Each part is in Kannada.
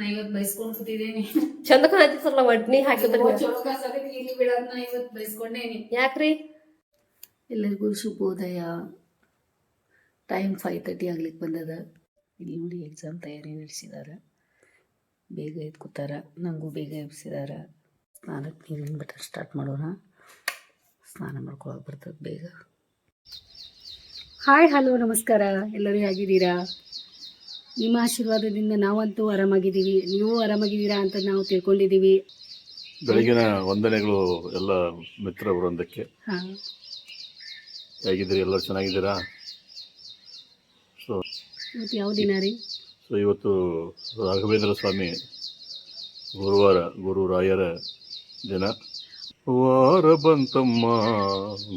ನಾ ಇವತ್ತು ಬೈಸ್ಕೊಂಡ್ ಕೂತಿದ್ದೇನೆ ಚಂದ ಕಾಣತಿತ್ತಲ್ಲ ಒಡ್ನಿ ಹಾಕಿದ್ರೆ ಚಲೋ ಕಾಸಕತ್ತಿ ಇಲ್ಲಿ ಬೀಳೋದ್ ನಾ ಇವತ್ತು ಬೈಸ್ಕೊಂಡೇನಿ. ಯಾಕ್ರಿ? ಎಲ್ಲರಿಗೂ ಶುಭೋದಯ. ಟೈಮ್ ಫೈವ್ ತರ್ಟಿ ಆಗ್ಲಿಕ್ಕೆ ಬಂದದ. ಇಲ್ಲಿ ನೋಡಿ ಎಕ್ಸಾಮ್ ತಯಾರಿ ನಡೆಸಿದಾರೆ. ಬೇಗ ಎದ್ದು ಕೂತಾರ ನನಗೂ ಬೇಗ ಎಬ್ಸಿದಾರ. ಸ್ನಾನಕ್ಕೆ ನೀರಿನ ಬಿಟ್ಟರೆ ಸ್ಟಾರ್ಟ್ ಮಾಡೋಣ? ಸ್ನಾನ ಮಾಡ್ಕೊಳಕ್ಕೆ ಬರ್ತದೆ ಬೇಗ. ಹಾಯ್ ಹಲೋ ನಮಸ್ಕಾರ. ಎಲ್ಲರೂ ಹೇಗಿದ್ದೀರಾ? ನಿಮ್ಮ ಆಶೀರ್ವಾದದಿಂದ ನಾವಂತೂ ಆರಾಮಾಗಿದ್ದೀವಿ. ನೀವು ಆರಾಮಾಗಿದ್ದೀರಾ ಅಂತ ನಾವು ತಿಳ್ಕೊಂಡಿದ್ದೀವಿ. ಬೆಳಗಿನ ವಂದನೆಗಳು ಎಲ್ಲ ಮಿತ್ರ ವೃಂದಕ್ಕೆ ಹಾಂ. ಹೇಗಿದ್ದೀರಿ? ಎಲ್ಲರೂ ಚೆನ್ನಾಗಿದ್ದೀರಾ? ಸೊ ಇವತ್ತು ಯಾವ ದಿನ ರೀ? ಸೊ ಇವತ್ತು ರಾಘವೇಂದ್ರ ಸ್ವಾಮಿ ಗುರುವಾರ ಗುರು ರಾಯರ ದಿನ. ವಾರ ಬಂತಮ್ಮ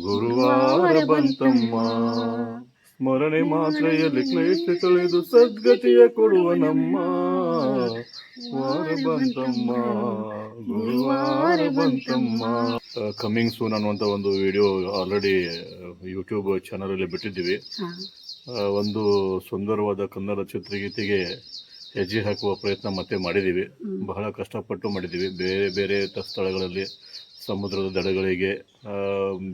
ಗುರುವಾರ ಬಂತಮ್ಮ. ಸ್ಮರಣೆ ಮಾತ್ರೆಯಲ್ಲಿ ಕ್ಲೇಶ ಕಳೆದು ಸದ್ಗತಿಯ ಕೊಡುವ ನಮ್ಮ ವಾರ ಬಂತಮ್ಮ. ಗುರುವಾರ ಬಂತಮ್ಮ. ಕಮ್ಮಿಂಗ್ ಸೂನ್ ಅನ್ನುವಂಥ ಒಂದು ವಿಡಿಯೋ ಆಲ್ರೆಡಿ ಯೂಟ್ಯೂಬ್ ಚಾನಲಲ್ಲಿ ಬಿಟ್ಟಿದ್ದೀವಿ. ಒಂದು ಸುಂದರವಾದ ಕನ್ನಡ ಚಿತ್ರಗೀತೆಗೆ ಹೆಜ್ಜೆ ಹಾಕುವ ಪ್ರಯತ್ನ ಮತ್ತೆ ಮಾಡಿದ್ದೀವಿ. ಬಹಳ ಕಷ್ಟಪಟ್ಟು ಮಾಡಿದ್ದೀವಿ. ಬೇರೆ ಬೇರೆ ಸ್ಥಳಗಳಲ್ಲಿ ಸಮುದ್ರದ ದಡಗಳಿಗೆ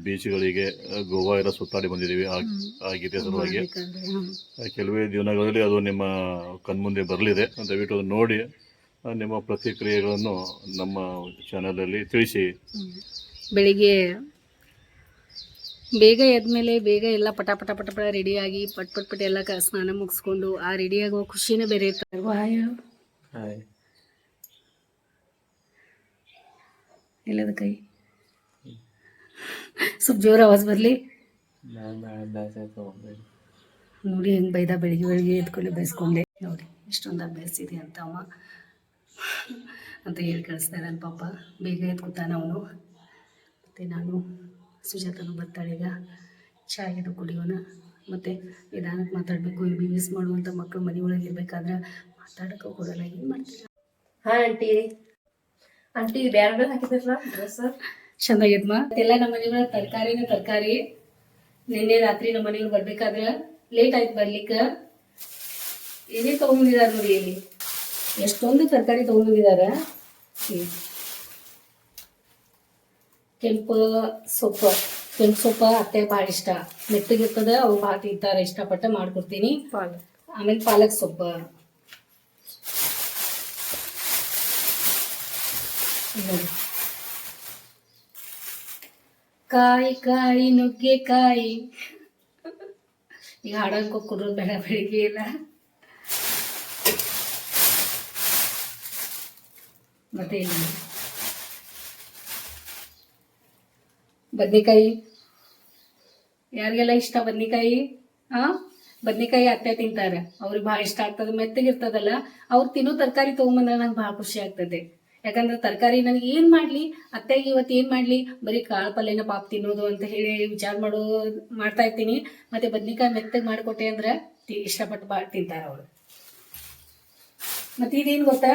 ಬೀಚ್ಗಳಿಗೆ ಗೋವಾ ಎಲ್ಲ ಸುತ್ತಾಡಿ ಬಂದಿದ್ದೀವಿ. ಆಗಿದೆ ಆ ಗೀತೆ ಸಲುವಾಗಿ. ಆ, ಕೆಲವೇ ದಿನಗಳಲ್ಲಿ ಅದು ನಿಮ್ಮ ಕಣ್ಮುಂದೆ ಬರಲಿದೆ. ದಯವಿಟ್ಟು ಅದನ್ನು ನೋಡಿ ನಿಮ್ಮ ಪ್ರತಿಕ್ರಿಯೆಗಳನ್ನು ನಮ್ಮ ಚಾನಲಲ್ಲಿ ತಿಳಿಸಿ. ಬೆಳಿಗ್ಗೆ ಬೇಗ ಎದ್ಮೇಲೆ ಬೇಗ ಎಲ್ಲ ಪಟ ಪಟ ಪಟ ಪಟ ರೆಡಿಯಾಗಿ ಪಟ್ ಪಟ್ ಪಟ್ ಎಲ್ಲ ಕ ಸ್ನಾನ ಮುಗಿಸ್ಕೊಂಡು ಆ ರೆಡಿಯಾಗುವ ಖುಷಿನೇ ಬೇರೆ ಇರ್ತದೆ. ಎಲ್ಲದ ಕೈ? ಸ್ವಲ್ಪ ಜೋರ ಆವಾಜ್ ಬರಲಿ. ನೋಡಿ ಹೆಂಗೆ ಬೈದ ಬೆಳಿಗ್ಗೆ ಬೆಳಿಗ್ಗೆ ಎತ್ಕೊಂಡು ಬೈಸ್ಕೊಂಡೆ ನೋಡಿ ಇಷ್ಟೊಂದು ಅಭ್ಯಾಸ ಇದೆ ಅಂತ ಅವ. ಅಂತ ಹೇಳಿ ಕಳಿಸ್ತಾ ಇದ್ದಾನೆ ಪಾಪ. ಬೇಗ ಎತ್ಕೊತಾನೆ ಅವನು. ಮತ್ತು ನಾನು ಸುಜಾತನು ಬರ್ತಾಳೆ ಈಗ. ಚಾಯದು ಕುಡಿಯೋಣ. ಮತ್ತು ನಿಧಾನಕ್ಕೆ ಮಾತಾಡಬೇಕು. ಬಿ ಮಿಸ್ ಮಾಡುವಂಥ ಮಕ್ಕಳು ಮನೆ ಒಳಗೆ ಇರಬೇಕಾದ್ರೆ ಮಾತಾಡೋಕ್ಕೂ ಕೊಡೋಲ್ಲ. ಏನು ಮಾಡ್ತೀರಾ? ಹಾಂ ಆಂಟಿ ಆಂಟಿ ಬೇರೆ ಬೇರೆ ಹಾಕಿದ್ರಲ್ಲ ಡ್ರೆಸ್ ಚಂದಾಗಿದ್ಮ? ಎಲ್ಲ ನಮ್ಮ ಮನೆಗಳ ತರಕಾರಿನ ತರಕಾರಿ. ನಿನ್ನೆ ರಾತ್ರಿ ನಮ್ಮ ಮನೆಯವ್ರು ಬರ್ಬೇಕಾದ್ರೆ ಲೇಟ್ ಆಯ್ತು ಬರ್ಲಿಕ್ಕೆ. ಏನೇ ತೊಗೊಂಡಿದ್ದಾರೆ ನೋಡಿ ಇಲ್ಲಿ. ಎಷ್ಟೊಂದು ತರಕಾರಿ ತೊಗೊಂಡಿದ್ದಾರೆ. ಕೆಂಪು ಸೊಪ್ಪು. ಕೆಂಪು ಸೊಪ್ಪು ಅತ್ತೆ ಭಾಳ ಇಷ್ಟ. ಮೆತ್ತಗಿರ್ತದೆ ಅವು ಭಾಳ ತಿಂತಾರೆ ಇಷ್ಟಪಟ್ಟು ಮಾಡ್ಕೊಡ್ತೀನಿ. ಪಾಲಕ್. ಆಮೇಲೆ ಪಾಲಕ್ ಸೊಪ್ಪು. ಕಾಯಿ ಕಾಯಿ ನುಗ್ಗೆಕಾಯಿ ಈಗ ಹಾಡೋಕೆ ಕೊಡೋದು ಬೇಡ, ಬೆಳಿಗ್ಗೆ ಇಲ್ಲ. ಮತ್ತೆ ಇಲ್ಲ. ಬದ್ನಿಕಾಯಿ. ಯಾರಿಗೆಲ್ಲ ಇಷ್ಟ ಬದ್ನಿಕಾಯಿ? ಆ? ಬದ್ನಿಕಾಯಿ ಅತ್ತೆ ತಿಂತಾರೆ. ಅವ್ರಿಗೆ ಭಾಳ ಇಷ್ಟ ಆಗ್ತದೆ, ಮೆತ್ತಗಿರ್ತದಲ್ಲ. ಅವ್ರು ತಿನ್ನೋ ತರಕಾರಿ ತೊಗೊಂಬಂದ್ರೆ ನಂಗೆ ಭಾಳ ಖುಷಿ ಆಗ್ತದೆ. ಯಾಕಂದ್ರೆ ತರಕಾರಿ ನನಗೆ ಏನು ಮಾಡಲಿ? ಅತ್ತೆಗೆ ಇವತ್ತು ಏನು ಮಾಡಲಿ? ಬರೀ ಕಾಳು ಪಲ್ಯನ ಪಾಪ ತಿನ್ನೋದು ಅಂತ ಹೇಳಿ ವಿಚಾರ ಮಾಡೋ, ಮಾಡ್ತಾ ಇರ್ತೀನಿ. ಮತ್ತೆ ಬದ್ನಿಕಾಯಿ ಮೆತ್ತಗೆ ಮಾಡಿಕೊಟ್ಟೆ ಅಂದ್ರೆ ಇಷ್ಟಪಟ್ಟು ಬಾ, ತಿಂತಾರ ಅವರು ಮತ್ತೆ ಇದೇನು ಗೊತ್ತಾ?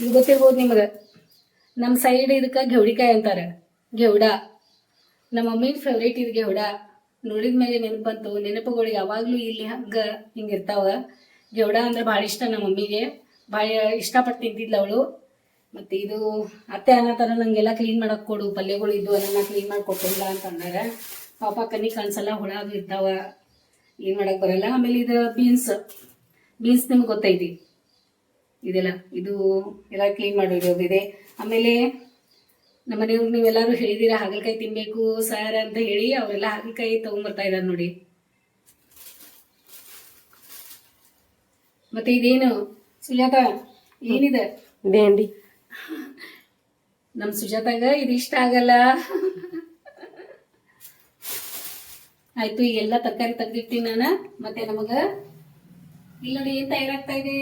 ಇದು ಗೊತ್ತಿರ್ಬೋದು ನಿಮಗೆ. ನಮ್ಮ ಸೈಡ್ ಇದಕ್ಕೆ ಗೆವಡಿಕಾಯಿ ಅಂತಾರೆ. ಗೆವಡ ನಮ್ಮ ಮಮ್ಮಿನ ಫೇವ್ರೇಟ್ ಇದು ಗೆವಡ ನೋಡಿದ ಮೇಲೆ ನೆನಪು ಬಂತು ನೆನಪುಗಳು ಯಾವಾಗಲೂ ಇಲ್ಲಿ ಹಂಗೆ ಹಿಂಗೆ ಇರ್ತಾವ. ಗೆವಡ ಅಂದ್ರೆ ಭಾಳ ಇಷ್ಟ ನಮ್ಮ ಮಮ್ಮಿಗೆ. ಭಾಳ ಇಷ್ಟಪಟ್ಟು ತಿಂತಿದ್ಲು ಅವಳು. ಮತ್ತು ಇದು ಅತ್ತೆ ಅನ್ನತ್ತಾರ ನಂಗೆಲ್ಲ ಕ್ಲೀನ್ ಮಾಡಕ್ಕೆ ಕೊಡು, ಪಲ್ಯಗಳು ಇದ್ದು ಅದನ್ನ ಕ್ಲೀನ್ ಮಾಡಿ ಕೊಟ್ಟಿಲ್ಲ ಅಂತ ಅಂದಾರ ಪಾಪ ಕಣ್ಣಿ ಕಾಣಿಸಲ್ಲ, ಹುಳ ಇರ್ತಾವ, ಏನು ಮಾಡಕ್ಕೆ ಬರಲ್ಲ. ಆಮೇಲೆ ಇದು ಬೀನ್ಸ್ ಬೀನ್ಸ್ ನಿಮ್ಗೆ ಗೊತ್ತೈತಿ. ಇದೆಲ್ಲ, ಇದು ಎಲ್ಲ ಕ್ಲೀನ್ ಮಾಡಿರೋದಿದೆ ಆಮೇಲೆ ನಮ್ಮ ನೀವೆಲ್ಲರೂ ಹೇಳಿದ್ದೀರಾ ಹಾಗಲಕಾಯಿ ತಿನ್ಬೇಕು, ಸರ್ ಅಂತ ಹೇಳಿ ಅವರೆಲ್ಲ ಹಾಗಲಕಾಯಿ ತಗೊಂಡ್ಬರ್ತಾ ಇದಾರೆ ನೋಡಿ. ಮತ್ತೆ ಇದೇನು ಸುಜಾತ ಏನಿದೆ? ಬೇಂಡಿ ನಮ್ಮ ಸುಜಾತಾಗ ಇದು ಇಷ್ಟ ಆಗಲ್ಲ. ಆಯ್ತು ಈಗ ಎಲ್ಲ ತರಕಾರಿ ತೆಗ್ದಿರ್ತೀನಿ ನಾನು. ಮತ್ತೆ ನಮಗ ಇಲ್ಲ ನೋಡಿ ಏನ್ ತಯಾರಾಗ್ತಾ ಇದೆ?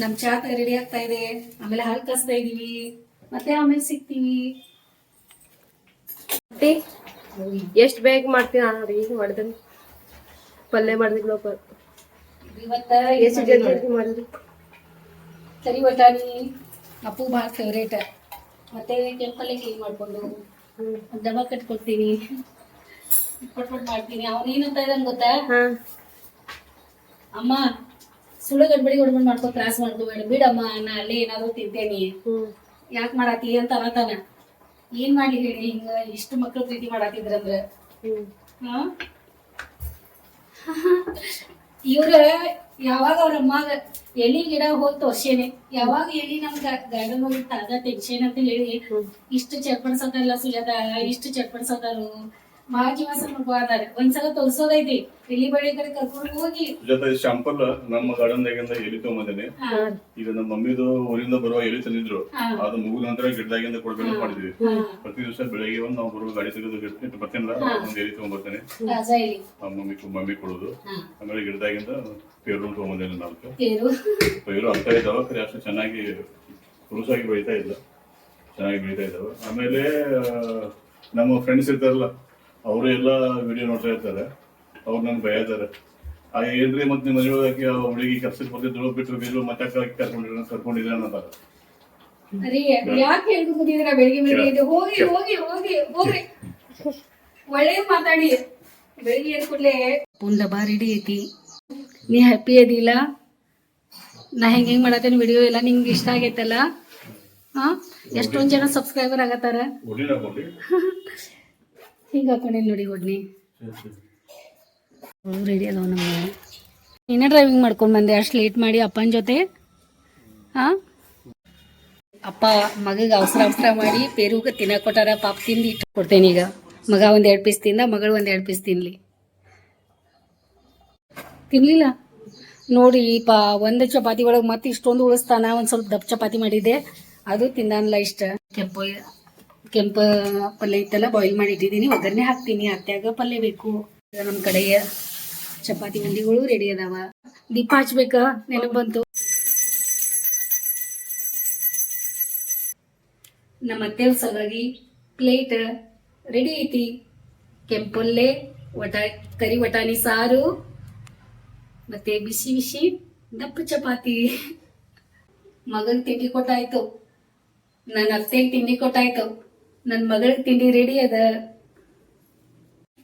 ನಮ್ ಚಾ ರೆಡಿ ಆಗ್ತಾ ಇದೆ. ಆಮೇಲೆ ಹಾಲು ಕಸ್ತಾ ಇದೀವಿ. ಮತ್ತೆ ಆಮೇಲೆ ಸಿಗ್ತೀವಿ. ಎಷ್ಟ್ ಬೇಗ ಮಾಡ್ತೀನಿ ನಾನು ಈಗ ಮಾಡಿದ್ರಿ ಪಲ್ಯ ಮಾಡಿದ್ಲಪ್ಪ ಇವತ್ತ ಎಷ್ಟು ಜಲ್ದಿ ಮಾಡಿದ್ರಿ? ತರಿ ಬಟಾಣಿ ಅಪ್ಪು ಭಾಳ ಫೇವ್ರೇಟ್ ಮತ್ತೆ ಕೆಂಪಲ್ಲೇ ಕ್ಲೀನ್ ಮಾಡ್ಕೊಂಡು ಡಬ್ಬ ಕಟ್ಕೊಡ್ತೀನಿ. ಕೊಟ್ಬಿಟ್ಟು ಮಾಡ್ತೀನಿ. ಅವ್ನು ಏನಂತ ಇದ್ದಾನೆ ಗೊತ್ತಾ? ಅಮ್ಮ ಸುಳ್ಳು ಗಡ್ಬಡಿ ಗಡ್ಬಡಿ ಮಾಡ್ಕೊ ತ್ರಾಸ ಮಾಡ್ಕೋಬೇಡ ಬಿಡಮ್ಮ ನಾ ಅಲ್ಲೇ ಏನಾದ್ರು ತಿಂತೇನಿ. ಯಾಕ್ ಮಾಡಾತಿ ಅಂತ ಅನ್ನತಾನ ಏನ್ ಮಾಡ್ಲಿ ಹೇಳಿ ಹಿಂಗ ಇಷ್ಟು ಮಕ್ಳು ಪ್ರೀತಿ ಮಾಡಾತಿದ್ರಂದ್ರ. ಹಾ? ಇವ್ರ ಯಾವಾಗ ಅವ್ರ ಅಮ್ಮಾಗ ಎಲಿ ಗಿಡ ಹೋಗಿ ತೋರ್ಸೇನೆ ಯಾವಾಗ ಎಲಿ ನಮ್ ಗಾರ್ಡನ್ ಹೋಗಿ ತಾಜಾ ತೆಗ್ಸೇನೆ ಅಂತ ಹೇಳಿ ಇಷ್ಟು ಚಟ್ಪಡ್ಸತಾರಲ್ಲ ಸುಜಾತ ಇಷ್ಟು ಚಟ್ಪಡ್ಸತಾರು ಒಂದ್ಸಲ ತೋರ್ಸೋದೈತಿ. ಬಳಿ ಕಡೆ ಕರ್ಕೊಂಡು ಹೋಗಿ. ಜೊತೆ ಶಾಂಪಲ್ ನಮ್ಮ ಗಾರ್ಡನ್ದಾಗಿಂದ ಎಲಿ ತಗೊಂಬಂದೇನೆ. ಈಗ ನಮ್ಮ ಮಮ್ಮಿದು ಊರಿಂದ ಬರುವ ಎಲಿ ತಂದಿದ್ರು. ಅದು ಮುಗಿದ ನಂತರ ಗಿಡದಾಗಿಂದ ಕೊಡ್ಬೇಕು ಮಾಡಿದ್ವಿ. ಪ್ರತಿ ದಿವಸ ಬೆಳಗ್ಗೆ ಒಂದು ನಾವು ಬರುವ ಗಾಡಿ ತೆಗೆದು ಗಿಡ ಬರ್ತೀನಲ್ಲ ಒಂದು ಎಲಿ ತಗೊಂಡ್ಬರ್ತೇನೆ ಮಮ್ಮಿ ಮಮ್ಮಿ ಕೊಡೋದು. ಆಮೇಲೆ ಗಿಡದಾಗಿಂದ ಪೇರು ತಗೊಂಬಂದೇನೆ ನಾಲ್ಕು. ಪೇರು ಇದಾವ ಖರೆ ಅಷ್ಟು ಚೆನ್ನಾಗಿ ಹುರುಸಾಗಿ ಬೆಳೀತಾ ಇಲ್ಲ. ಚೆನ್ನಾಗಿ ಬೆಳೀತಾ ಇದಾವೆ ಆಮೇಲೆ ನಮ್ಮ ಫ್ರೆಂಡ್ಸ್ ಇರ್ತಾರಲ್ಲ ಅವರು ಎಲ್ಲ ವಿಡಿಯೋ ನೋಡ್ತಾ ಇರ್ತಾರೆ. ಅವ್ರು ನನ್ಗೆ ಬೈತಾರೆ ಆ ಏನ್ರಿ ಮತ್ತೆ ನಿಮ್ಮ ಮನೆ ಒಳಗೆ ಆ ಹುಡುಗಿ ಕೆಲ್ಸಕ್ಕೆ ದುಡ್ಡು ಬಿಟ್ಟರು ಬೀಳು ಮತ್ತೆ ಕರ್ಕೊಂಡಿರ ಕರ್ಕೊಂಡಿದ್ರೆ ಅನ್ನೋದಾರ ಅರೇ ಯಾಕೆ ಕೂತಿದ್ರ ಬೆಳಿಗ್ಗೆ ಬೆಳಿಗ್ಗೆ ಇದು ಹೋಗಿ ಹೋಗಿ ಹೋಗಿ ಹೋಗ್ರಿ ಒಳ್ಳೆ ಮಾತಾಡಿ. ಬೆಳಿಗ್ಗೆ ಎದ್ದು ಕೂಡ್ಲೆ ಡಬ್ಬಾ ರೆಡಿ ಐತಿ. ನೀ ಹ್ಯಾಪಿ ಅದಿಲ್ಲ? ನಾ ಹೆಂಗ್ ಹೆಂಗ್ ಮಾಡತ್ತೇನೆ ವಿಡಿಯೋ ಎಲ್ಲ ನಿಂಗೆ ಇಷ್ಟ ಆಗೈತಲ್ಲ? ಹಾ? ಎಷ್ಟೊಂದ್ ಜನ ಸಬ್ಸ್ಕ್ರೈಬರ್ ಆಗತ್ತಾರ? ಹಿಂಗ ಹಾಕೊಂಡಿಲ್ಲ ನೋಡಿ ಒಡ್ನಿ ರೆಡಿ ಅದಾವ ನಮ್ಮ ನೀನೇ ಡ್ರೈವಿಂಗ್ ಮಾಡ್ಕೊಂಡ್ ಬಂದೆ, ಅಷ್ಟು ಲೇಟ್ ಮಾಡಿ ಅಪ್ಪನ ಜೊತೆ. ಹಾ? ಅಪ್ಪ ಮಗಗೆ ಅವಸರ ಅವಸರ ಮಾಡಿ ಪೇರುಗ ತಿನ್ನಕ್ಕೆ ಕೊಟ್ಟಾರ, ಪಾಪ ತಿಂದು ಇಟ್ಟು ಕೊಡ್ತೇನೆ ಈಗ. ಮಗ ಒಂದ್ ಎರಡು ಪೀಸ್ ತಿಂದ, ಮಗಳು ಒಂದ್ ಎರಡು ಪೀಸ್ ತಿನ್ಲಿ. ತಿನ್ಲಿಲ್ಲ? ನೋಡಿ, ಪಾ, ಒಂದು ಚಪಾತಿ ಒಳಗೆ ಮತ್ತೆ ಇಷ್ಟೊಂದು ಉಳಿಸ್ತಾನ, ಒಂದು ಸ್ವಲ್ಪ ದಪ್ಪ ಚಪಾತಿ ಮಾಡಿದ್ದೆ. ಅದು ತಿನ್ನಲ್ಲ ಇಷ್ಟ. ಕೆಂಪು ಕೆಂಪು ಪಲ್ಯ ಇತ್ತಲ್ಲ ಬಾಯ್ಲ್ ಮಾಡಿ ಇಟ್ಟಿದ್ದೀನಿ. ಒಗ್ಗರಣೆ ಹಾಕ್ತೀನಿ. ಅತ್ಯಾಗ ಪಲ್ಯ ಬೇಕು. ನಮ್ಮ ಕಡೆಯ ಚಪಾತಿ ಉಂಡಿಗಳು ರೆಡಿ ಅದಾವ. ದೀಪ ಹಚ್ಬೇಕ? ನೆನಪು ಬಂತು. ನಮ್ಮ ಅತ್ತೆಯವ್ರ ಸಲುವಾಗಿ ಪ್ಲೇಟ್ ರೆಡಿ ಐತಿ. ಕೆಂಪಲ್ಲೆ ವಟಾ, ಕರಿ ವಟಾಣಿ ಸಾರು, ಮತ್ತೆ ಬಿಸಿ ಬಿಸಿ ದಪ್ಪ ಚಪಾತಿ. ಮಗನ್ ತಿಂಡಿ ಕೊಟ್ಟಾಯ್ತು ನನ್ನ ಅತ್ತೆಗೆ ತಿಂಡಿ ಕೊಟ್ಟಾಯ್ತು ನನ್ನ ಮಗಳಿಗೆ ತಿಂಡಿ ರೆಡಿ ಅದ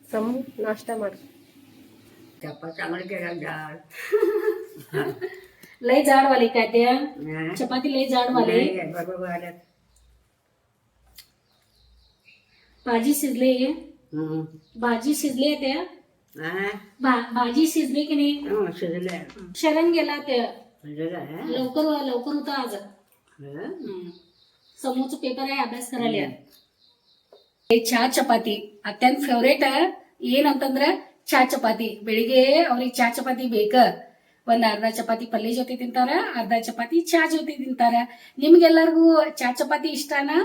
ಸಮ್ ನಾಷ್ಟ ಮಾಡು लय जाड वाली काय त्या चपाती लय जाड वाली भाजी शिजली भाजी शिजली आहे त्या भा- भाजी शिजली की नाही शरण गेला त्या लवकर लवकर होता आज हम्म. समोरचं पेपर आहे अभ्यास करायला ಏ ಚಾ ಚಪಾತಿ. ಅತ್ಯಂತ ಫೇವ್ರೇಟ್ ಏನಂತಂದ್ರ ಚಾ ಚಪಾತಿ. ಬೆಳಿಗ್ಗೆ ಅವ್ರಿಗೆ ಚಾ ಚಪಾತಿ ಬೇಕ. ಒಂದ್ ಅರ್ಧ ಚಪಾತಿ ಪಲ್ಯ ಜೊತೆ ತಿಂತಾರ, ಅರ್ಧ ಚಪಾತಿ ಚಾ ಜೊತೆ ತಿಂತಾರ. ನಿಮ್ಗೆಲ್ಲರಿಗೂ ಚಾ ಚಪಾತಿ ಇಷ್ಟನಾ?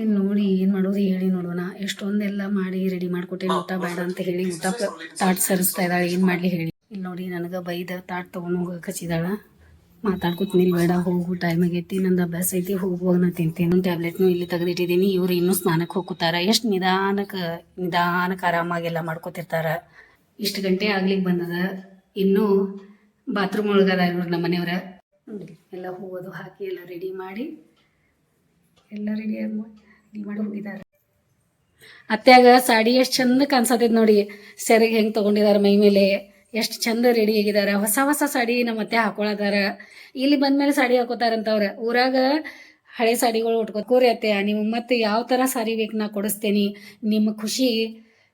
ಇನ್ ನೋಡಿ, ಏನ್ ಮಾಡೋದು ಹೇಳಿ ನೋಡೋಣ. ಎಷ್ಟೊಂದೆಲ್ಲ ಮಾಡಿ ರೆಡಿ ಮಾಡ್ಕೊಟ್ಟೆ ಊಟ ಬೇಡ ಅಂತ ಹೇಳಿ ಊಟ ತಾಟ್ ಸರಿಸ್ತಾ ಇದ್ದಾಳೆ. ಏನ್ ಮಾಡ್ಲಿ ಹೇಳಿ. ಇಲ್ಲಿ ನೋಡಿ, ನನಗ ಬೈದ ತಾಟ್ ತಗೊಂಡ್ ಹೋಗಕ್ ಹಚ್ಚಿದಾಳ ಮಾತಾಡ್ಕೊತೀನಿ, ಬೇಡ, ಹೋಗು ಟೈಮ್ ಆಗೈತಿ ನಂದು ಅಭ್ಯಾಸ ಐತಿ ಹೋಗುವಾಗ ನಾ ತಿಂತೀನಿ. ಟ್ಯಾಬ್ಲೆಟ್ನು ಇಲ್ಲಿ ತೆಗೆದಿಟ್ಟಿದ್ದೀನಿ. ಇವ್ರು ಇನ್ನೂ ಸ್ನಾನಕ್ಕೆ ಹೋಗುತ್ತಾರ ಎಷ್ಟು ನಿಧಾನಕ್ಕೆ ನಿಧಾನಕ್ಕೆ ಆರಾಮಾಗೆಲ್ಲ ಮಾಡ್ಕೋತಿರ್ತಾರ. ಇಷ್ಟು ಗಂಟೆ ಆಗ್ಲಿಕ್ಕೆ ಬಂದದ. ಇನ್ನೂ ಬಾತ್ರೂಮ್ ಒಳಗದ ಇವ್ರು ನಮ್ಮ ಮನೆಯವ್ರ. ನೋಡಿ ಎಲ್ಲ ಹೂವದು ಹಾಕಿ ಎಲ್ಲ ರೆಡಿ ಮಾಡಿ, ಎಲ್ಲ ರೆಡಿ ರೆಡಿ ಮಾಡಿ ಹೋಗಿದ್ದಾರೆ ಅತ್ಯಾಗ ಸಾಡಿ ಎಷ್ಟು ಚಂದ ಕಾಣಿಸತೈತಿ ನೋಡಿ. ಸೆರೆಗೆ ಹೆಂಗೆ ತೊಗೊಂಡಿದ್ದಾರೆ ಮೈ ಮೇಲೆ. ಎಷ್ಟು ಚಂದ ರೆಡಿ ಆಗಿದ್ದಾರೆ ಹೊಸ ಹೊಸ ಸಾಡಿ ನಮ್ಮ ಅತ್ತೆ ಹಾಕೊಳದಾರ. ಇಲ್ಲಿ ಬಂದ್ಮೇಲೆ ಸಾಡಿ ಹಾಕೋತಾರಂತವ್ರ. ಊರಾಗ ಹಳೆ ಸಾಡಿಗಳು ಉಟ್ಕೋರಿ ಅತ್ತೆ, ನೀವು ಮತ್ತೆ ಯಾವ ಥರ ಸಾರಿ ಬೇಕು ನಾ ಕೊಡಿಸ್ತೇನೆ. ನಿಮ್ಮ ಖುಷಿ,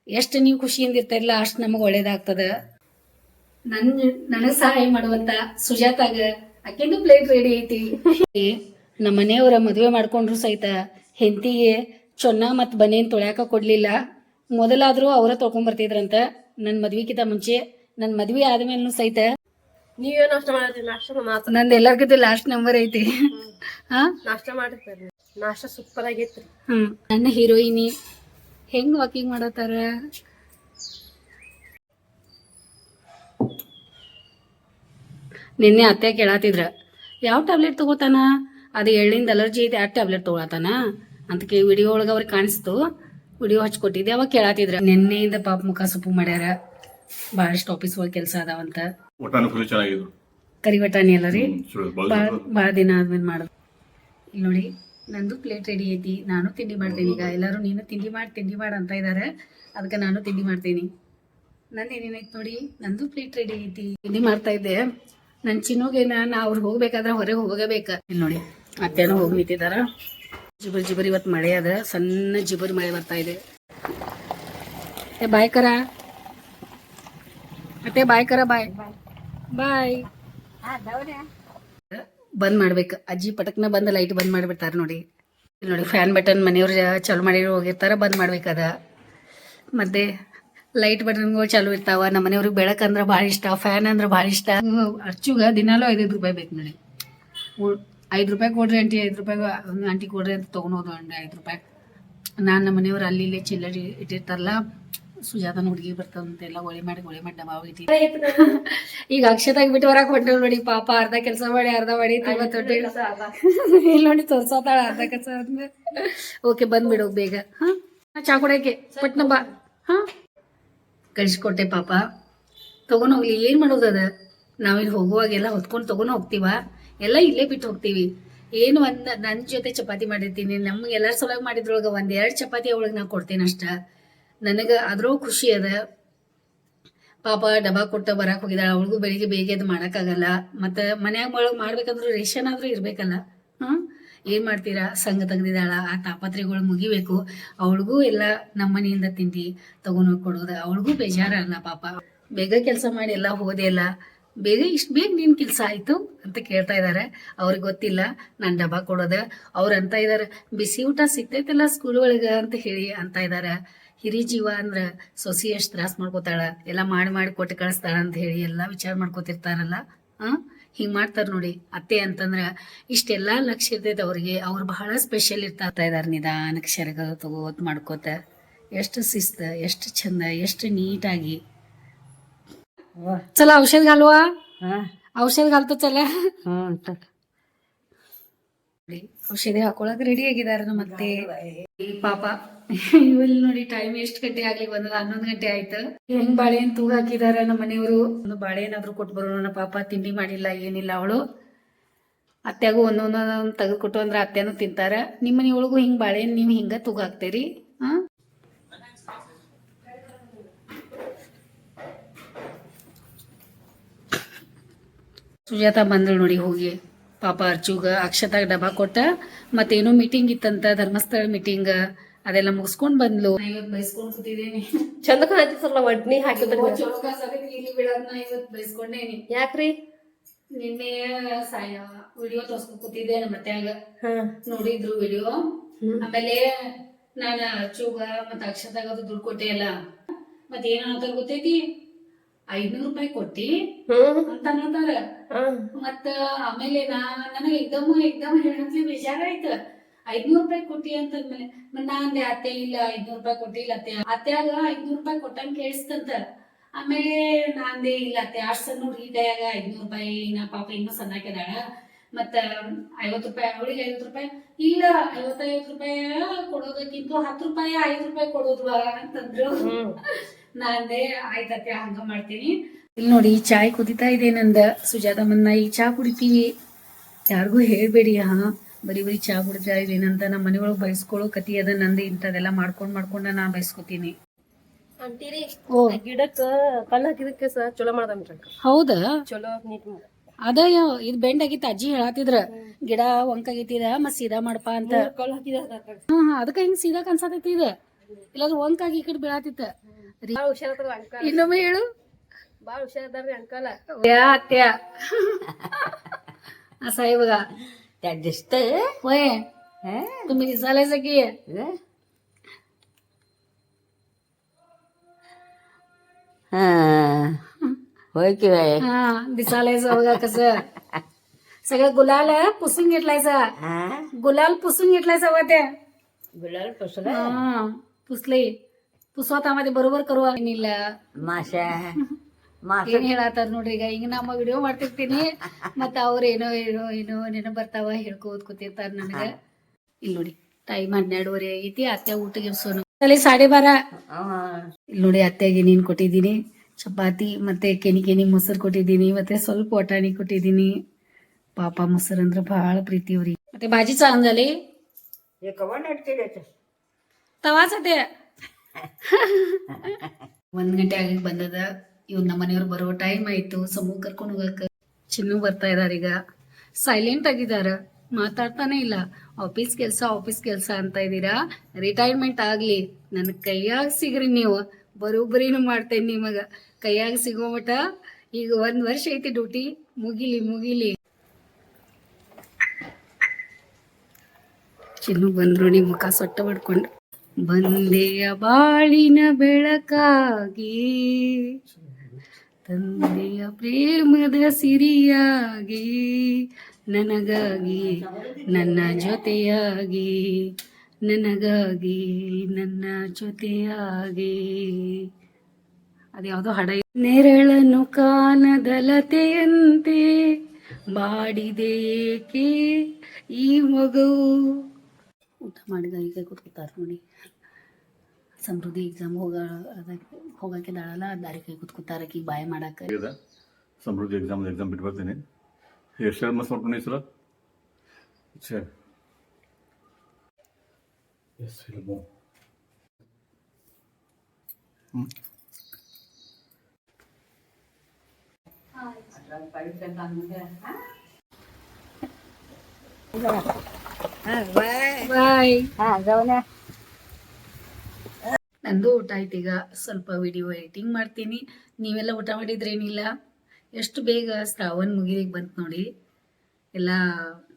ಎಷ್ಟು ನೀವು ಖುಷಿಯಿಂದ ಇರ್ತಾರಿಲ್ಲ ಅಷ್ಟು ನಮಗೆ ಒಳ್ಳೇದಾಗ್ತದ. ನನ್, ನನಗೆ ಸಹಾಯ ಮಾಡುವಂತ ಸುಜಾತಾಗ ಅಕ್ಕಿಂದು ಪ್ಲೇಟ್ ರೆಡಿ ಐತಿ. ನಮ್ಮ ಮನೆಯವರ ಮದುವೆ ಮಾಡ್ಕೊಂಡ್ರು ಸಹಿತ ಹೆಂತಿಗೆ ಚೊನ್ನ ಮತ್ತು ಬನೇನ್ ತೊಳ್ಯಾಕ ಕೊಡ್ಲಿಲ್ಲ. ಮೊದಲಾದ್ರೂ ಅವರ ತೊಳ್ಕೊಂಬರ್ತಿದ್ರಂತ ನನ್ನ ಮದ್ವಿಗಿಂತ ಮುಂಚೆ ನನ್ನ ಮದ್ವಿ ಆದ್ಮೇಲೂ ಸಹಿತ ನೀವೇನು ನಾಷ್ಟ ನಾಷ್ಟ ಮಾತ್ರ ನಂದು ಎಲ್ಲರಿಗಿಂತ ಲಾಸ್ಟ್ ನಂಬರ್ ಐತಿ. ಹಾ? ನಾಷ್ಟ ಮಾಡಿರ್ತಾರೆ ನಾಷ್ಟ ಸೂಪರ್ ಆಗೈತ್ರಿ. ಹ್ಮ್. ನನ್ನ ಹೀರೋಯಿನಿ ಹೆಂಗ್ ವಾಕಿಂಗ್ ಮಾಡತ್ತಾರ? ನಿನ್ನೆ ಅತ್ತೆ ಕೇಳಾತಿದ್ರ ಯಾವ ಟ್ಯಾಬ್ಲೆಟ್ ತಗೋತಾನ? ಅದು ಎಳ್ಳಿಂದ ಅಲರ್ಜಿ ಐತೆ ಆ ಟ್ಯಾಬ್ಲೆಟ್ ತಗೊಳತಾನ ಅಂತ ಕೇ ವಿಡಿಯೋ ಒಳಗೆ ಅವ್ರಿಗೆ ಕಾಣಿಸ್ತು. ವಿಡಿಯೋ ಹಚ್ಕೊಟ್ಟಿದ್ದೆ ಅವಾಗ ಕೇಳಾತಿದ್ರ ನಿನ್ನೆಯಿಂದ ಪಾಪ ಮುಖ ಸೊಪ್ಪು ಮಾಡ್ಯಾರ. ಭಾಳಷ್ಟು ಆಫೀಸ್ ಒಳಗೆ ಕೆಲಸ ಅದಾವಂತ ಒಟ್ಟಾನು ಫುಲ್ ಚೆನ್ನಾಗಿದ್ರು. ಕರಿ ಬಟಾಣಿ ಅಲ್ಲ ರೀ. ಬಹಳ ಭಾಳ. ದಿನ ಆದ್ಮೇಲೆ ಮಾಡೋದು. ಇಲ್ಲಿ ನೋಡಿ ನಂದು ಪ್ಲೇಟ್ ರೆಡಿ ಐತಿ. ನಾನು ತಿಂಡಿ ಮಾಡ್ತೀನಿ ಈಗ. ಎಲ್ಲರೂ ನೀನು ತಿಂಡಿ ಮಾಡಿ ತಿಂಡಿ ಮಾಡ ಅಂತ ಇದ್ದಾರೆ ಅದಕ್ಕೆ ನಾನು ತಿಂಡಿ ಮಾಡ್ತೀನಿ. ನಂದು ಏನೇನೈತೆ ನೋಡಿ ನಂದು ಪ್ಲೇಟ್ ರೆಡಿ ಐತಿ. ತಿಂಡಿ ಮಾಡ್ತಾ ಇದ್ದೆ. ನನ್ನ ಚಿನ್ನೋಗೆ ನಾನು ಅವ್ರು ಹೋಗ್ಬೇಕಾದ್ರೆ ಹೊರಗೆ ಹೋಗಬೇಕ. ಇಲ್ಲಿ ನೋಡಿ ಅತ್ತೆನೂ ಹೋಗಿ ನಿಂತಿದಾರ. ಜಿಬರ್ ಜಿಬರ್ ಇವತ್ತು ಮಳೆ ಅದ. ಸಣ್ಣ ಜಿಬರ್ ಮಳೆ ಬರ್ತಾ ಇದೆ. ಏ ಬಾಯ್ ಕರ ಅತ್ತೆ ಬಾಯ್ ಕರ ಬಾಯ್ ಬಾಯ್ ಬಂದ್ ಮಾಡ್ಬೇಕು. ಅಜ್ಜಿ ಪಟಕ್ನ ಬಂದ್ ಲೈಟ್ ಬಂದ್ ಮಾಡಿಬಿಡ್ತಾರ ನೋಡಿ. ಇಲ್ಲಿ ನೋಡಿ ಫ್ಯಾನ್ ಬಟನ್ ಮನೆಯವ್ರು ಚಾಲು ಮಾಡಿ ಹೋಗಿರ್ತಾರ ಬಂದ್ ಮಾಡ್ಬೇಕದ ಮತ್ತೆ ಲೈಟ್ ಬಟನ್ಗಳು ಚಾಲು ಇರ್ತಾವ. ನಮ್ಮ ಮನೆಯವ್ರಿಗೆ ಬೆಳಕಂದ್ರೆ ಭಾಳ ಇಷ್ಟ ಫ್ಯಾನ್ ಅಂದ್ರೆ ಭಾಳ ಇಷ್ಟ. ಅರ್ಚುಗ ದಿನಾಲೂ ಐದೈದು ರೂಪಾಯಿ ಬೇಕು ನೋಡಿ. ಐದು ರೂಪಾಯಿ ಕೊಡ್ರಿ ಆಂಟಿ ಐದು ರೂಪಾಯಿ ಆಂಟಿ ಕೊಡ್ರಿ ಅಂತ ತೊಗೊಂಡೋದು ಅಂಡಿ ಐದು ರೂಪಾಯಿ. ನಾನು ನಮ್ಮ ಮನೆಯವ್ರು ಅಲ್ಲಿ ಇಲ್ಲಿ ಚಿಲ್ಲರಿ ಇಟ್ಟಿರ್ತಾರಲ್ಲ ಸುಜಾತನ ಹುಡುಗಿ ಬರ್ತಾವಂತೆಲ್ಲ ಒಳೆ ಮಾಡಿ ಒಳೆ ಮಾಡಿ ಡಬಾ ಇಟ್ಟಿ ಈಗ ಅಕ್ಷತಾಗ ಬಿಟ್ಟು ಹೊರಗೆ ಹೊಂಟವ್ ನೋಡಿ ಪಾಪ ಅರ್ಧ ಕೆಲಸ ಮಾಡಿ ಅರ್ಧ ಮಾಡಿ ಇಲ್ಲಿ ನೋಡಿ ತೋರ್ಸೋತಾಳ ಅರ್ಧ ಕೆಲಸ ಓಕೆ ಬಂದ್ಬಿಡೋ ಬೇಗ. ಹಾ? ಚಾ ಕೊಡಕ್ಕೆ ಪಟ್ನ ಬಾ. ಹಾ? ಕಳಿಸ್ಕೊಟ್ಟೆ ಪಾಪ. ತಗೊಂಡ್ ಹೋಗ್ಲಿ ಏನ್ ಮಾಡೋದು ಅದ? ನಾವಿಲ್ಲಿ ಹೋಗುವಾಗೆಲ್ಲ ಹೊತ್ಕೊಂಡು ತಗೊಂಡು ಹೋಗ್ತೀವ? ಎಲ್ಲ ಇಲ್ಲೇ ಬಿಟ್ಟು ಹೋಗ್ತೀವಿ. ಏನು ಒಂದ್ ನನ್ನ ಜೊತೆ ಚಪಾತಿ ಮಾಡಿರ್ತೀನಿ. ನಮ್ಗೆ ಎಲ್ಲರ ಸಲುವಾಗಿ ಮಾಡಿದ್ರೊಳಗ ಒಂದ್ ಎರಡ್ ಚಪಾತಿ ಅವಳಿಗೆ ನಾ ಕೊಡ್ತೇನೆ ಅಷ್ಟ ನನಗ ಅದ್ರೂ ಖುಷಿ ಅದ. ಪಾಪ ಡಬ್ಬಾ ಕೊಟ್ಟು ಬರಕ್ ಹೋಗಿದಾಳ ಅವಳಿಗೂ ಬೆಳಿಗ್ಗೆ ಬೇಗ ಎದ್ದು ಮಾಡಕ್ಕಾಗಲ್ಲ. ಮತ್ತೆ ಮನ್ಯಾಗ ಒಳಗ್ ಮಾಡ್ಬೇಕಂದ್ರೂ ರೇಷನ್ ಆದ್ರೂ ಇರಬೇಕಲ್ಲ. ಹ್ಮ್? ಏನ್ ಮಾಡ್ತೀರಾ? ಸಂಘ ತೆಗ್ದಿದಾಳ ಆ ತಾಪತ್ರೆಗಳು ಮುಗಿಬೇಕು. ಅವಳಿಗೂ ಎಲ್ಲ ನಮ್ಮ ಮನೆಯಿಂದ ತಿಂಡಿ ತಗೊಂಡೋಗಿ ಕೊಡೋದು. ಅವಳಿಗೂ ಬೇಜಾರಲ್ಲ ಪಾಪ. ಬೇಗ ಕೆಲಸ ಮಾಡಿ ಎಲ್ಲ ಹೋದೆ ಅಲ್ಲ. ಬೇಗ ಇಷ್ಟು ಬೇಗ ನೀನು ಕೆಲಸ ಆಯ್ತು ಅಂತ ಕೇಳ್ತಾ ಇದ್ದಾರೆ ಅವ್ರಿಗೆ ಗೊತ್ತಿಲ್ಲ, ನಾನು ಡಬ್ಬಾ ಕೊಡೋದ. ಅವ್ರು ಅಂತ ಇದಾರೆ, ಬಿಸಿ ಊಟ ಸಿಗ್ತೈತಲ್ಲ ಸ್ಕೂಲ್ ಒಳಗ? ಅಂತ ಹೇಳಿ ಅಂತ ಇದಾರೆ. ಹಿರಿ ಜೀವ ಅಂದ್ರ ಸೊಸಿ ಎಷ್ಟು ತ್ರಾಸ ಮಾಡ್ಕೋತಾಳ ಎಲ್ಲ ಮಾಡಿ ಮಾಡಿ ಕೊಟ್ಟು ಕಳಿಸ್ತಾಳ ಅಂತ ಹೇಳಿ ಎಲ್ಲ ವಿಚಾರ ಮಾಡ್ಕೋತಿರ್ತಾರಲ್ಲ ಹಾಂ ಹಿಂಗ್ ಮಾಡ್ತಾರೆ ನೋಡಿ. ಅತ್ತೆ ಅಂತಂದ್ರ ಇಷ್ಟೆಲ್ಲಾ ಲಕ್ಷ ಇರ್ತೈತೆ ಅವ್ರಿಗೆ ಅವ್ರ ಬಹಳ ಸ್ಪೆಷಲ್ ಇರ್ತಾ ಇದಾರ ನಿಧಾನಕ್ಕೆ ಶರಗ ತಗೋತ್ ಮಾಡ್ಕೋತ. ಎಷ್ಟು ಶಿಸ್ತ ಎಷ್ಟು ಚಂದ ಎಷ್ಟು ನೀಟಾಗಿ. ಚಲ ಔಷಧ ಘಾಲುವ ಔಷಧ ಘಾಲ್ತು ಚಲ. ಔಷಧಿ ಹಾಕೊಳಕ್ ರೆಡಿ ಆಗಿದಾರ ಮತ್ತೆ ಪಾಪ. ಇವಲ್ಲಿ ನೋಡಿ ಟೈಮ್ ಎಷ್ಟು ಗಂಟೆ ಆಗ್ಲಿ ಬಂದದ ಹನ್ನೊಂದು ಗಂಟೆ ಆಯ್ತು. ಹೆಂಗ್ ಬಾಳೆಹಣ್ಣು ತೂಗ ಹಾಕಿದಾರ ನಮ್ಮ ಮನೆಯವರು? ಒಂದು ಬಾಳೆಹಣ್ಣಾದ್ರೂ ಕೊಟ್ಟು ಬರೋಣ ಪಾಪ ತಿಂಡಿ ಮಾಡಿಲ್ಲ ಏನಿಲ್ಲ ಅವಳು. ಅತ್ತೆಗೂ ಒಂದೊಂದೊಂದೊಂದು ತೆಗೆದು ಕೊಟ್ಟು ಅಂದ್ರೆ ಅತ್ತೆನೂ ತಿಂತಾರ. ನಿಮ್ಮ ಮನೆಯೊಳಗೂ ಹಿಂಗ್ ಬಾಳೆಹಣ್ಣು ನೀವು ಹಿಂಗ ತೂಗ ಹಾಕ್ತೇರಿ? ಹಾ ಸುಜಾತ ಬಂದಳು ನೋಡಿ ಹೋಗಿ. ಪಾಪ ಅರ್ಜುಗ ಅಕ್ಷತಾಗ ಡಬ್ಬಾ ಕೊಟ್ಟ ಮತ್ತೇನೋ ಮೀಟಿಂಗ್ ಇತ್ತಂತ ಧರ್ಮಸ್ಥಳ ಮೀಟಿಂಗ್ ಅದೆಲ್ಲ ಮುಗಿಸ್ಕೊಂಡ್ ಬಂದ್ಲು. ಇವತ್ತು ಬೈಸ್ಕೊಂಡ್ ಕೂತಿದ್ದೇನೆ ಚಂದ ಕಾಣತಿತ್ತಲ್ಲ ಒಡ್ನಿ ಹಾಕಿದ್ರಿ ಚಲೋ ಕಾಣ್ಸಕತ್ತೈತಿ, ಇಲ್ಲಿ ಬಿಡೋದ್ನ ಇವತ್ತು ಬೈಸ್ಕೊಂಡೇನಿ. ಯಾಕ್ರಿ? ನಿನ್ನೆ ಸಾಯ ವಿಡಿಯೋ ತೋರ್ಸ್ಕೊಂಡ್ ಕೂತಿದ್ದೆ ನಮ್ಮ ಮತ್ಯಾಗ ಹಾ. ನೋಡಿದ್ರು ವಿಡಿಯೋ ಆಮೇಲೆ ನಾನು ಅಚ್ಚುಗ ಮತ್ತೆ ಅಕ್ಷತಾಗ ಅದು ದುಡ್ಡು ಕೊಟ್ಟೆ ಅಲ್ಲ. ಮತ್ತೆ ಏನ್ ಅನ್ನತಾರ ಗೊತ್ತೈತಿ? ಐದ್ನೂರ್ ರೂಪಾಯಿ ಕೊಟ್ಟಿ ಅಂತ ಅನ್ನತಾರ ಮತ್ತ ಆಮೇಲೆ ನಾ ನನಗೆ ಎಕ್ದಮ್ ಎಕ್ದಮ್ ಹೇಳಿ ಬೇಜಾರ ಆಯ್ತ. ಐದ್ನೂರ್ ರೂಪಾಯಿ ಕೊಟ್ಟಿ ಅಂತಂದ್ಮೇಲೆ ಮತ್ ನಾ ಅಂದೆ ಅತ್ತೆ ಇಲ್ಲ ಐದ್ನೂರ್ ರೂಪಾಯಿ ಕೊಟ್ಟಿಲ್ಲ ಅತ್ತೆ. ಅತ್ಯಾಗ ಐದ್ನೂರ್ ರೂಪಾಯಿ ಕೊಟ್ಟಂಗ್ ಕೇಳಿಸ್ತಂತ ಆಮೇಲೆ ನಾ ಅಂದೆ ಇಲ್ಲ ಅತ್ತೆ ಅಷ್ಟ್ ಸಣ್ಣ ಹುಡುಗಿ ಕೈಯಾಗ ಐದ್ನೂರ್ ರೂಪಾಯಿ ನಾ ಪಾಪ ಇನ್ನೂ ಸಣ್ಣಾಕಿದಾಳ ಮತ್ತ ಐವತ್ ರೂಪಾಯಿ ಅವಳಿಗೆ ಐವತ್ ರೂಪಾಯಿ ಇಲ್ಲ ಐವತ್ತೈವತ್ ರೂಪಾಯಿ ಕೊಡೋದಕ್ಕಿಂತ ಹತ್ತು ರೂಪಾಯಿ ಐದ್ ರೂಪಾಯಿ ಕೊಡೋದ್ವಾ ಅಂತಂದ್ರು. ನಾನೇ ಆಯ್ತತ್ತೆ ಹಂಗ ಮಾಡ್ತೀನಿ. ಇಲ್ಲಿ ನೋಡಿ ಚಾಯ್ ಕುದಿತಾ ಇದೆ ನಂದ. ಸುಜಾತ ಮನ್ನ ಈ ಚಾ ಕುಡಿತೀವಿ. ಯಾರಿಗೂ ಹೇಳ್ಬೇಡಿ ಹಾ. ಬರೀ ಬರೀ ಚಾ ಕುಡಿತಾ ಇದೇನಂತ ನಮ್ಮ ಮನೆಯೊಳಗೆ ಬಯಸ್ಕೊಳ್ಳೋ ಕತಿ ಅದ ನಂದು ಇಂಥದೆಲ್ಲ ಮಾಡ್ಕೊಂಡ್ ಮಾಡ್ಕೊಂಡ ನಾ ಬಯಸ್ಕೊತೀನಿ ಗಿಡಕ್ಕ ಕಲ್ಲು ಹಾಕಿದಕ್ಕೆ ಚಲೋ ಮಾಡ್ದಂತ್ರಿ ಹೌದಾ? ಚಲೋ ನೀಟ್ ಅದ ಇದು ಬೆಂಡ್ ಆಗಿತ್ತು ಅಜ್ಜಿ ಹೇಳತ್ತಿದ್ರ ಗಿಡ ಒಂಕಾಗೈತಿದ ಮತ್ ಸೀದಾ ಮಾಡಪ್ಪ ಅಂತ. ಹಾ ಹಾ ಅದಕ್ಕ ಹಿಂಗ್ ಸೀದಾ ಕನ್ಸತೈತಿ ಇದ? ಇಲ್ಲಾಂದ್ರ ಒಂಕಾಗಿ ಈ ಕಡೆ ಬೀಳಾತಿತ್ತ ಇನ್ನೊಮ್ಮೆ ಹೇಳು. ಬಾಳ ಹುಷಾರದಾರ್ರಿ ಅಂಕಲ ಅತ್ಯ ಆ ಸಾಹಿಬ್ಗ ಅಡ್ಜಸ್ಟ್ ಓಯ್ ತುಮ್ಮಿಗೆ ಸಾಲೆ ಸಕಿ ಹಾ. होय की बाय हा दिसायलायचं बघा कसं सगळं गुलाल पुसून घेतलायचा हा गुलाल पुसून घेतलायचा बघा त्या गुलाल पसरा हा पुसले ಪುಸ್ವತಾಮದಿ ಬರೋಬರ್ ಕರುವ ಏನಿಲ್ಲ माशा मास ಏನ್ ಹೇಳತ್ತಾರ ನೋಡ್ರಿ ಈಗ ಈಗ ನಮ್ಮ ವಿಡಿಯೋ ಮಾಡ್ತಿರ್ತೀನಿ ಮತ್ತ ಅವ್ರ ಏನೋ ಏನೋ ಏನೋ ಏನೋ ಬರ್ತಾವ ಹೇಳ್ಕೋದ್ ಕೂತಿರ್ತಾರ ನನಗ ಇಲ್ಲಿ ನೋಡಿ ಟೈಮ್ ಹನ್ನೆರಡುವರೆ ಆಗೈತಿ ಅತ್ತೆ ಊಟಕ್ಕೆ ಎಬ್ಸೋನು ಅಲ್ಲಿ ಸಾಡೆ ಬಾರ ಇಲ್ಲಿ ನೋಡಿ ಅತ್ತೆಗೆ ನೀನ್ ಕೊಟ್ಟಿದ್ದೀನಿ ಚಪಾತಿ ಮತ್ತೆ ಕೆನಿ ಕೆನಿ ಮೊಸರು ಕೊಟ್ಟಿದ್ದೀನಿ ಮತ್ತೆ ಸ್ವಲ್ಪ ಒಟಾಣಿ ಕೊಟ್ಟಿದ್ದೀನಿ. ಪಾಪ ಮೊಸರು ಅಂದ್ರೆ ಭಾಳ ಪ್ರೀತಿ ಅವ್ರಿ ಮತ್ತೆ ಭಾಜಿ ಚಾಂಗಲಿ ತವಾಸತೆ. ಒಂದ್ ಗಂಟೆ ಆಗಿ ಬಂದದ. ಇವ್ ನಮ್ಮ ಮನೆಯವ್ರು ಬರೋ ಟೈಮ್ ಆಯ್ತು. ಸಮೂಹ ಕರ್ಕೊಂಡು ಹೋಗಕ್ಕೆ ಚಿನ್ನು ಬರ್ತಾ ಇದಾರ ಈಗ. ಸೈಲೆಂಟ್ ಆಗಿದಾರ. ಮಾತಾಡ್ತಾನೆ ಇಲ್ಲ. ಆಫೀಸ್ ಕೆಲಸ ಆಫೀಸ್ ಕೆಲಸ ಅಂತ ಇದ್ದೀರಾ ರಿಟೈರ್ಮೆಂಟ್ ಆಗ್ಲಿ. ನನ್ನ ಕೈಯಾಗ ಸಿಗ್ರಿ ನೀವು. ಬರೋಬ್ಬರಿನೂ ಮಾಡ್ತೇನೆ ನಿಮಗ. ಕೈಯಾಗ ಸಿಗೋ ಮಟ ಈಗ ಒಂದ್ ವರ್ಷ ಐತಿ ಡ್ಯೂಟಿ, ಮುಗಿಲಿ ಮುಗಿಲಿ. ಚಿನ್ನು ಬಂದ್ರು ನಿಮ್ಮ ಮುಖ ಸೊಟ್ಟ ಮಾಡ್ಕೊಂಡು ಬಂದೆಯ ಬಾಳಿನ ಬೆಳಕಾಗಿ ತಂದೆಯ ಪ್ರೇಮದ ಸಿರಿಯಾಗಿ, ನನಗಾಗಿ, ನನ್ನ ಜೊತೆಯಾಗಿ. ನನಗಾಗಿ, ನನ್ನ ಜೊತೆಯಾಗಿ. ಅದ್ಯಾವುದೋ ಹಡ ನೆರಳನ್ನು ಕಾನದಲತೆಯಂತೆ ಬಾಡಿದೆ ಏಕೆ ಈ ಮಗವು ಊಟ ಮಾಡಿದ ಈಗ ಕೂತ್ಕೊತಾರೆ ನೋಡಿ. ಸಮೃದ್ಧಿ ಎಕ್ಸಾಮ್ ಹೋಗ ಅದಕ್ಕೆ ಹೋಗಕ್ಕೆ ದಾಳಲ್ಲ, ದಾರಿ ಕೈ ಕೂತ್ಕೊತಾರ ಈಗ ಬಾಯ್ ಮಾಡಾಕ ಆಗಿದೆ ಸಮೃದ್ಧಿ ಎಕ್ಸಾಮ್ ಎಕ್ಸಾಮ್ ಬಿಟ್ಟು ಬರ್ತೀನಿ. ಎಷ್ಟು ಶೇರ್ ಮಸ್ ಮಾಡ್ಕೊಂಡು ಸರ್ ಸರಿ ಬಾಯ್ ಹಾ ಗೌನ ನಂದು ಊಟ ಆಯ್ತು ಈಗ ಸ್ವಲ್ಪ ವಿಡಿಯೋ ಎಡಿಟಿಂಗ್ ಮಾಡ್ತೀನಿ ನೀವೆಲ್ಲ ಊಟ ಮಾಡಿದ್ರೇನಿಲ್ಲ ಎಷ್ಟು ಬೇಗ ಶ್ರಾವಣ ಮುಗಿಲಿಗೆ ಬಂತು ನೋಡಿ ಎಲ್ಲ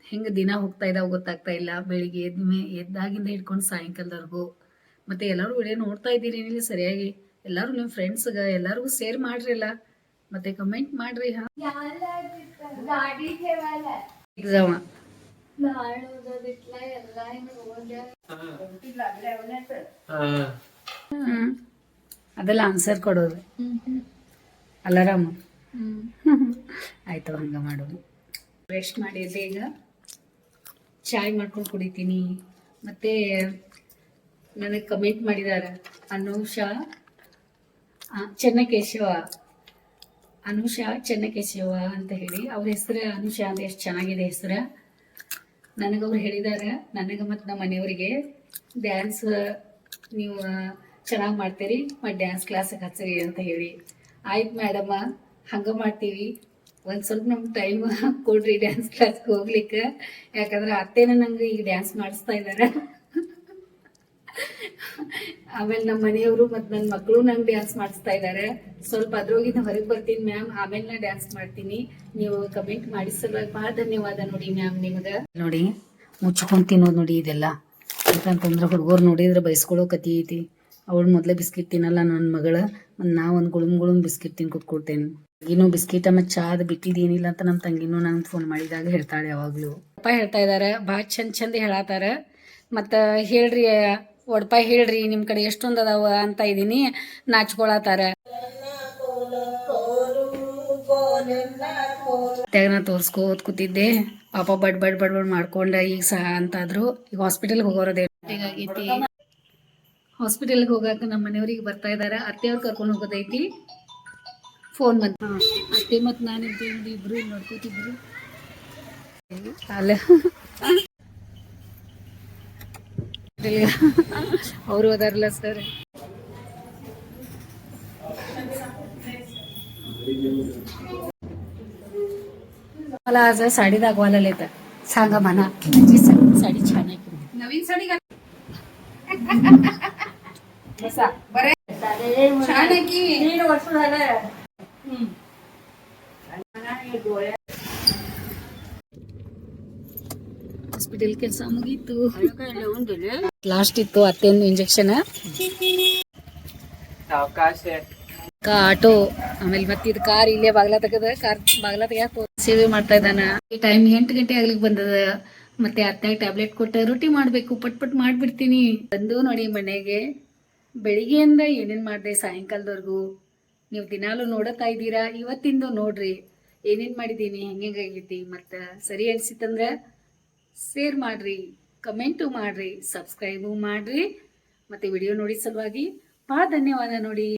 ಹೆಂಗೆ ದಿನ ಹೋಗ್ತಾ ಇದ್ದಾವೆ ಗೊತ್ತಾಗ್ತಾ ಇಲ್ಲ. ಬೆಳಿಗ್ಗೆ ಎದ್ದ ಮೇ ಎದ್ದಾಗಿಂದ ಹಿಡ್ಕೊಂಡು ಸಾಯಂಕಾಲದವರೆಗೂ. ಮತ್ತೆ ಎಲ್ಲರೂ ವಿಡಿಯೋ ನೋಡ್ತಾ ಇದ್ದೀರಿ ನೀವು ಸರಿಯಾಗಿ. ಎಲ್ಲರೂ ನಿಮ್ಮ ಫ್ರೆಂಡ್ಸ್ಗೆ ಎಲ್ಲರಿಗೂ ಶೇರ್ ಮಾಡ್ರಿ ಅಲ್ಲ. ಮತ್ತು ಕಮೆಂಟ್ ಮಾಡ್ರಿ ಹಾ. ಎಕ್ಸಾಮ. ಅದೆಲ್ಲ ಆನ್ಸರ್ ಕೊಡೋದು. ಅಲಾರಾಮ್. ಆಯ್ತು ಹಂಗ ಮಾಡೋದು. ರೆಸ್ಟ್ ಮಾಡಿದ್ದೆ ಈಗ. ಚಾಯ್ ಮಾಡ್ಕೊಂಡು ಕುಡಿತೀನಿ. ಮತ್ತೆ ನನಗೆ ಕಮೆಂಟ್ ಮಾಡಿದ್ದಾರೆ ಅನುಷಾ ಚೆನ್ನಕೇಶವ. ಅನುಷಾ ಚೆನ್ನಕೇಶವ ಅಂತ ಹೇಳಿ. ಅವ್ರ ಹೆಸರು ಅನುಷಾ ಅಂದ್ರೆ ಎಷ್ಟು ಚೆನ್ನಾಗಿದೆ ಹೆಸರು. ನನಗೆ ಅವ್ರು ಹೇಳಿದ್ದಾರೆ ನನಗೆ ಮತ್ತು ನಮ್ಮ ಮನೆಯವರಿಗೆ ಡ್ಯಾನ್ಸ್ ನೀವು ಚೆನ್ನಾಗಿ ಮಾಡ್ತೀರಿ, ಮತ್ತು ಡ್ಯಾನ್ಸ್ ಕ್ಲಾಸಿಗೆ ಹಚ್ಚಿರಿ ಅಂತ ಹೇಳಿ. ಆಯ್ತು ಮೇಡಮ್ಮ ಹಂಗೆ ಮಾಡ್ತೀವಿ. ಒಂದು ಸ್ವಲ್ಪ ನಮ್ಗೆ ಟೈಮ್ ಕೊಡ್ರಿ ಡ್ಯಾನ್ಸ್ ಕ್ಲಾಸ್ಗೆ ಹೋಗ್ಲಿಕ್ಕೆ. ಯಾಕಂದ್ರೆ ಅತ್ತೇನ ನಂಗೆ ಈಗ ಡ್ಯಾನ್ಸ್ ಮಾಡಿಸ್ತಾ ಇದ್ದಾರೆ ಆಮೇಲೆ ನಮ್ಮ ಮನೆಯವರು ಮತ್ತು ನನ್ನ ಮಕ್ಕಳು ನಂಗೆ ಡ್ಯಾನ್ಸ್ ಮಾಡಿಸ್ತಾ ಇದ್ದಾರೆ ಸ್ವಲ್ಪ ಅದ್ರೋಗಿಂದ ಹೊರಗೆ ಬರ್ತೀನಿ ಮ್ಯಾಮ್ ಆಮೇಲೆ ನಾ ಡ್ಯಾನ್ಸ್ ಮಾಡ್ತೀನಿ. ನೀವು ಕಮೆಂಟ್ ಮಾಡಿ ಸಲುವಾಗಿ ಭಾಳ ಧನ್ಯವಾದ ನೋಡಿ ಮ್ಯಾಮ್ ನಿಮ್ಗೆ. ನೋಡಿ, ಮುಚ್ಕೊಂಡು ನೋಡಿ ಇದೆಲ್ಲ. ಯಾಕಂತಂದ್ರೆ ಹುಡುಗರು ನೋಡಿದ್ರೆ ಬೈಸ್ಕೊಳ್ಳೋ ಕತಿ ಐತಿ. ಅವಳು ಮೊದಲೇ ಬಿಸ್ಕಿಟ್ ತಿನ್ನಲ್ಲ ನನ್ನ ಮಗಳ. ಮತ್ತು ನಾ ಒಂದು ಗುಳುಮ್ ಗುಳುಮ್ ಬಿಸ್ಕಿಟ್ ತಿನ್ ಕೊಟ್ಕೊಡ್ತೇನೆ ಈಗಿನೂ ಬಿಸ್ಕಿಟ್ ಮತ್ತು ಚಾದ ಬಿಟ್ಟಿದ್ದೇನಿಲ್ಲ ಅಂತ ನಮ್ಮ ತಂಗಿನೂ ನಂಗೆ ಫೋನ್ ಮಾಡಿದಾಗ ಹೇಳ್ತಾಳೆ ಯಾವಾಗಲೂ ಅಪ್ಪ ಹೇಳ್ತಾ ಇದ್ದಾರೆ ಭಾಳ ಚಂದ ಚಂದ ಹೇಳತ್ತಾರ ಮತ್ತು ಹೇಳ್ರಿ, ಒಡಪ ಹೇಳ್ರಿ ನಿಮ್ಮ ಕಡೆ ಎಷ್ಟೊಂದು ಅದಾವ ಅಂತ ಇದ್ದೀನಿ ನಾಚ್ಕೊಳತ್ತಾರ ನಾ ತೋರ್ಸ್ಕೋತ್ ಕೂತಿದ್ದೆ. ಪಾಪ ಬಡ್ ಬಡ್ ಬಡ್ ಬಡ್ ಮಾಡ್ಕೊಂಡ, ಈಗ ಸಹ ಅಂತಾದ್ರು. ಈಗ ಹಾಸ್ಪಿಟಲ್ಗೆ ಹೋಗೋರದೇ ಆಗೈತಿ ಹಾಸ್ಪಿಟಲ್ಗೆ ಹೋಗಾಕ ನಮ್ಮ ಮನೆಯವ್ರಿಗೆ ಬರ್ತಾ ಇದಾರ ಅತ್ತೆಯವ್ರು ಕರ್ಕೊಂಡು ಹೋಗೋದೈತಿ ಫೋನ್ ಬಂತ ಅತ್ತೆ ಮತ್ತು ನಾನು ಇದ್ದೇವೆ ಇಬ್ರು ಇಲ್ಲಿ ನೋಡ್ಕೋತಿದ್ರು ಅಲ್ಲ ಅವರು ಅದಾರಲ್ಲ ಸರ್ मला आज साडी दाखवायला येतं सांगा म्हणा माझी सा- साडी छान आहे की नाही? नवीन साडी ಹಾಸ್ಪಿಟಲ್ ಕೆಲಸ ಮುಗೀತು. ಲಾಸ್ಟ್ ಇತ್ತು ಅತ್ತೆಂದು ಇಂಜೆಕ್ಷನ್ ಆಟೋ ಆಮೇಲೆ ಮತ್ತೆ ಇದು ಕಾರ್ ಇಲ್ಲೇ ಬಾಗ್ಲ ತೆಗದ. ಕಾರ್ ಬಾಗ್ಲ ತೆಗ್ಯಾಕ ಸೇವೆ ಮಾಡ್ತಾ ಇದ್ದಾನ. ಈ ಟೈಮ್ ಎಂಟು ಗಂಟೆ ಆಗ್ಲಿಕ್ಕೆ ಬಂದದ. ಮತ್ತೆ ಅತ್ತಾಗ ಟ್ಯಾಬ್ಲೆಟ್ ಕೊಟ್ಟ ರೊಟ್ಟಿ ಮಾಡ್ಬೇಕು, ಪಟ್ ಪಟ್ ಮಾಡ್ಬಿಡ್ತೀನಿ. ಬಂದು ನೋಡಿ ಮನೆಗೆ, ಬೆಳಿಗ್ಗೆಯಿಂದ ಏನೇನ್ ಮಾಡಿದೆ ಸಾಯಂಕಾಲದವರೆಗೂ? ನೀವು ದಿನಾಲು ನೋಡತಾ ಇದ್ದೀರಾ? ಇವತ್ತಿಂದು ನೋಡ್ರಿ, ಏನೇನ್ ಮಾಡಿದ್ದೀನಿ ಹೆಂಗಾಗೈತಿ ಮತ್ತ ಸರಿ ಅನ್ಸಿತ್ತಂದ್ರ ಶೇರ್ ಮಾಡ್ರಿ ಕಮೆಂಟು ಮಾಡ್ರಿ ಸಬ್ಸ್ಕ್ರೈಬು ಮಾಡ್ರಿ. ಮತ್ತೆ ವಿಡಿಯೋ ನೋಡಿ ಸಲುವಾಗಿ ಭಾಳ ಧನ್ಯವಾದ ನೋಡಿ.